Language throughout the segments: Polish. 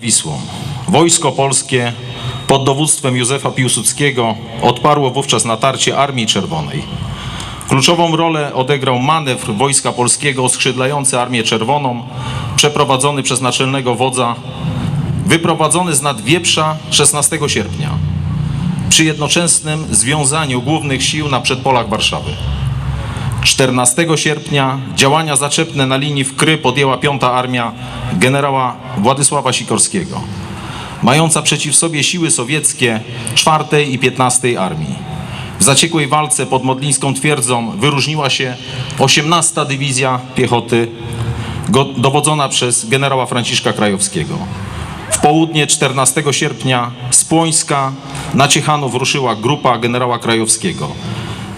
Wisłą. Wojsko polskie pod dowództwem Józefa Piłsudskiego odparło wówczas natarcie Armii Czerwonej. Kluczową rolę odegrał manewr Wojska Polskiego oskrzydlający Armię Czerwoną, przeprowadzony przez naczelnego wodza, wyprowadzony z Nadwieprza 16 sierpnia, przy jednoczesnym związaniu głównych sił na przedpolach Warszawy. 14 sierpnia działania zaczepne na linii Wkry podjęła Piąta Armia generała Władysława Sikorskiego, mająca przeciw sobie siły sowieckie 4 i 15 Armii. W zaciekłej walce pod Modlińską twierdzą wyróżniła się 18 Dywizja Piechoty, dowodzona przez generała Franciszka Krajowskiego. W południe 14 sierpnia z Płońska na Ciechanów ruszyła grupa generała Krajowskiego.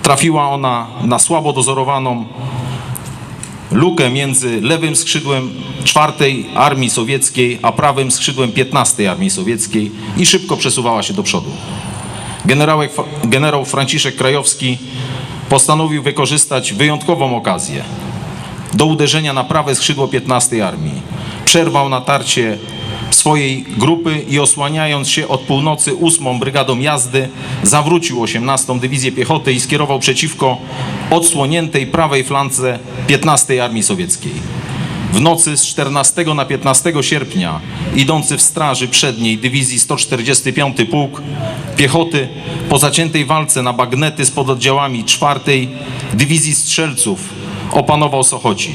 Trafiła ona na słabo dozorowaną lukę między lewym skrzydłem czwartej Armii Sowieckiej, a prawym skrzydłem 15 Armii Sowieckiej i szybko przesuwała się do przodu. Generałek, generał Franciszek Krajowski postanowił wykorzystać wyjątkową okazję do uderzenia na prawe skrzydło 15 Armii. Przerwał natarcie swojej grupy i osłaniając się od północy 8 Brygadą Jazdy, zawrócił 18 Dywizję Piechoty i skierował przeciwko odsłoniętej prawej flance 15 Armii Sowieckiej. W nocy z 14 na 15 sierpnia idący w straży przedniej dywizji 145 Pułk Piechoty po zaciętej walce na bagnety z pododdziałami 4 Dywizji Strzelców opanował Sochocin.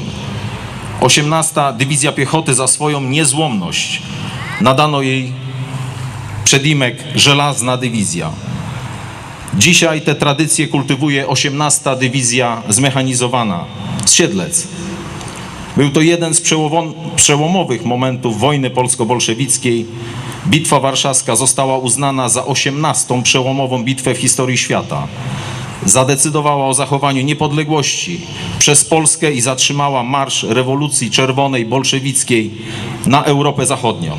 18 Dywizja Piechoty za swoją niezłomność nadano jej przedimek Żelazna Dywizja. Dzisiaj te tradycje kultywuje 18 Dywizja Zmechanizowana z Siedlec. Był to jeden z przełomowych momentów wojny polsko-bolszewickiej. Bitwa warszawska została uznana za 18. przełomową bitwę w historii świata. Zadecydowała o zachowaniu niepodległości przez Polskę i zatrzymała marsz rewolucji czerwonej bolszewickiej na Europę Zachodnią.